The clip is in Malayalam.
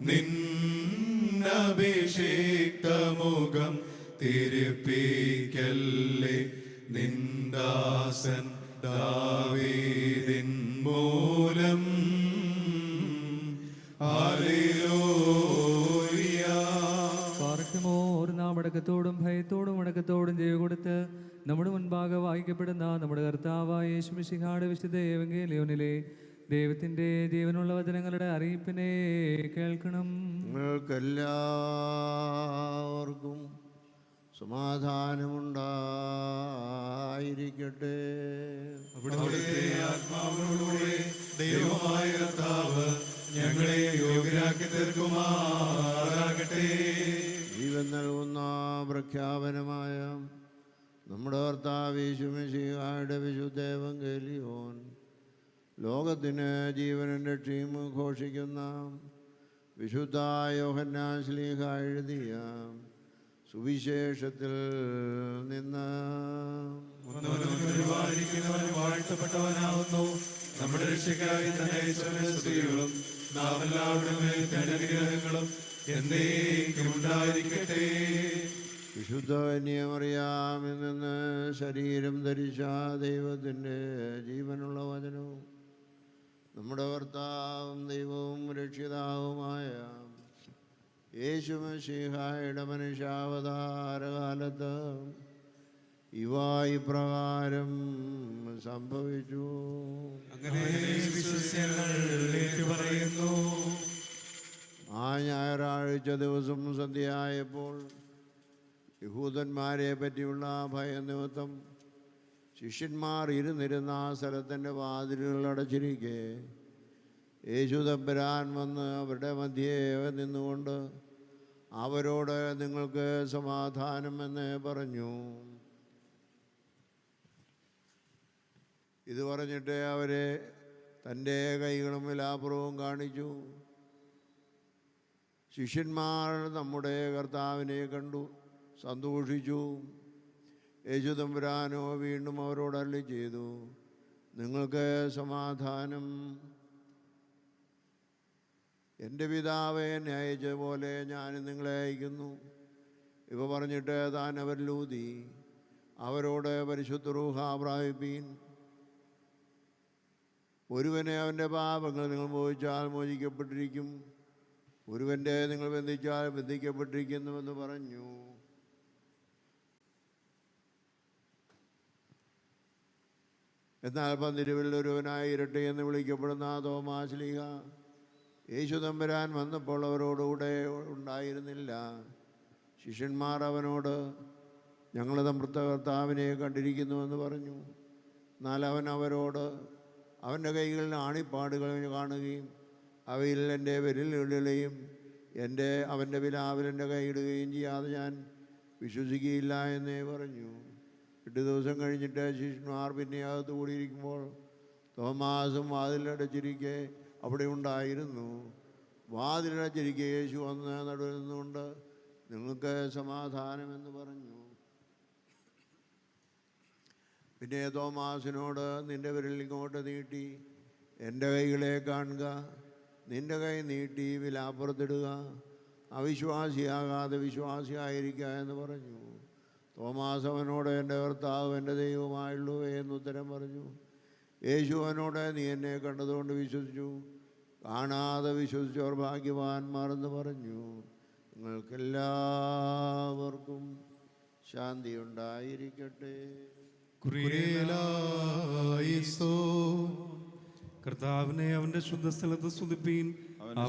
നിന്നഭിഷിക്തമുഖം തിരുപ്പിക്കല്ലേ നിന്ദാസൻ ദാവീതിൻ മൂലം. ഹല്ലേലൂയ. പാർക്കുമോ ഒരു നാം അടക്കത്തോടും ഭയത്തോടും അടക്കത്തോടും ചെയ്തു കൊടുത്ത് നമ്മുടെ മുൻപാകെ വായിക്കപ്പെടുന്ന നമ്മുടെ കർത്താവായ യേശുമിശിഹാട് വിശുദ്ധ ഏവങ്കേലിയോനിലെ ദൈവത്തിന്റെ ജീവനുള്ള വചനങ്ങളുടെ അറിയിപ്പിനെ കേൾക്കണം. നിങ്ങൾക്കെല്ലാവർക്കും സമാധാനമുണ്ടായിരിക്കട്ടെ. അവിടുത്തെ ആത്മാവിനോടുകൂടെ ദൈവമായ കർത്താവ് ഞങ്ങളെ യോഗ്യരാക്കി തീർക്കുമാറാകട്ടെ. ജീവൻ നൽകുന്ന പ്രഖ്യാപനമായ നമ്മുടെ കർത്താവ് വിശുദ്ധേവം വിശുദ്ധേവങ്കേലിയോൻ ലോകത്തിന് ജീവനും രക്ഷയും ഘോഷിക്കുന്ന വിശുദ്ധ യോഹന്നാൻ ശ്ലീഹ എഴുതിയ സുവിശേഷത്തിൽ നിന്ന് വാഴ്ത്തപ്പെട്ടവനാവുന്നു. നമ്മുടെ രക്ഷയ്ക്കായി തന്നെ ഈശ്വരനെ സ്തുതികളും നാം എല്ലാവരുടെ അനുഗ്രഹങ്ങളും എന്നേക്കും ഉണ്ടായിരിക്കട്ടെ. വിശുദ്ധ കന്യമറിയാമിൽ നിന്ന് ശരീരം ധരിച്ച ദൈവത്തിന്റെ ജീവനുള്ള വചനവും നമ്മുടെ ഭർത്താവും ദൈവവും രക്ഷിതാവുമായ യേശുമശിഹായുടെ മനുഷ്യാവതാരകാലത്ത് ഇവായി പ്രകാരം സംഭവിച്ചു. അങ്ങനെ പറയുന്നു. ആ ഞായറാഴ്ച ദിവസം സന്ധ്യയായപ്പോൾ യഹൂദന്മാരെ പറ്റിയുള്ള ഭയനിമിത്തം ശിഷ്യന്മാർ ഇരുന്നിരുന്ന ആ സ്ഥലത്തിന്റെ വാതിലുകൾ അടച്ചിരിക്കെ. യേശു തമ്പുരാൻ വന്ന് അവരുടെ മധ്യേ നിന്നുകൊണ്ട് അവരോട് നിങ്ങൾക്ക് സമാധാനം എന്ന് പറഞ്ഞു. ഇത് പറഞ്ഞിട്ട് അവരെ തന്റെ കൈകളും വിലാപുറവും കാണിച്ചു. ശിഷ്യന്മാർ നമ്മുടെ കർത്താവിനെ കണ്ടു സന്തോഷിച്ചു. യേശു തമ്പുരാനോ വീണ്ടും അവരോട് അല്ലി ചെയ്തു. നിങ്ങൾക്ക് സമാധാനം. എന്റെ പിതാവെ എന്നെ അയച്ച പോലെ ഞാൻ നിങ്ങളെ അയക്കുന്നു. ഇവ പറഞ്ഞിട്ട് താൻ അവരിലൂതി അവരോട് പരിശുദ്ധ റൂഹ പ്രാപിപ്പീൻ ഒരുവനെ അവന്റെ പാപങ്ങൾ നിങ്ങൾ മോചിച്ചാൽ മോചിക്കപ്പെട്ടിരിക്കും. ഒരുവന്റെ നിങ്ങൾ ബന്ധിച്ചാൽ ബന്ധിക്കപ്പെട്ടിരിക്കുന്നുവെന്ന് പറഞ്ഞു. എന്നാൽ പന്തിരുവിൽ ഒരുവനായി ഇരട്ടി എന്ന് വിളിക്കപ്പെടുന്ന തോമാശ്ലീഹ യേശു തമ്പുരാൻ വന്നപ്പോൾ അവരോടുകൂടെ ഉണ്ടായിരുന്നില്ല. ശിഷ്യന്മാർ അവനോട് ഞങ്ങൾ മൃതകർത്താവിനെ കർത്താവിനെ കണ്ടിരിക്കുന്നുവെന്ന് പറഞ്ഞു. എന്നാൽ അവൻ അവരോട് അവന്റെ കൈകളിൽ ആണിപ്പാടുകൾ കാണുകയും അവയിൽ എന്റെ വിരലുകളിലെയും എന്റെ അവന്റെ വിലാവിൽ എന്റെ കൈയിടുകയും ചെയ്യാതെ ഞാൻ വിശ്വസിക്കുകയില്ല എന്നേ പറഞ്ഞു. എട്ട് ദിവസം കഴിഞ്ഞിട്ട് ശിഷ്യന്മാർ പിന്നെ അകത്ത് കൂടിയിരിക്കുമ്പോൾ തോമാസും വാതിലടച്ചിരിക്കെ അവിടെ ഉണ്ടായിരുന്നു. വാതിലടച്ചിരിക്കെ യേശു വന്ന് നടുവരുന്നുകൊണ്ട് നിങ്ങൾക്ക് സമാധാനമെന്ന് പറഞ്ഞു. പിന്നെ തോമാസിനോട് നിന്റെ വിരൽ ഇങ്ങോട്ട് നീട്ടി എന്റെ കൈകളെ കാണുക നിന്റെ കൈ നീട്ടി വിലാപ്പുറത്തിടുക അവിശ്വാസിയാകാതെ വിശ്വാസിയായിരിക്കുക എന്ന് പറഞ്ഞു. തോമാസ് അവനോട് എന്റെ ഭർത്താവ് എന്റെ ദൈവമായുള്ളൂ എന്ന് ഉത്തരം പറഞ്ഞു. യേശു അവനോട് നീ എന്നെ കണ്ടതുകൊണ്ട് വിശ്വസിച്ചു. കാണാതെ വിശ്വസിച്ചവർ ഭാഗ്യവാന്മാർ എന്ന് പറഞ്ഞു. നിങ്ങൾക്കെല്ലാവർക്കും ശാന്തി ഉണ്ടായിരിക്കട്ടെ കർത്താവിനെ അവന്റെ ശുദ്ധ സ്ഥലത്ത് സ്തുതിപ്പീൻ അവന്റെ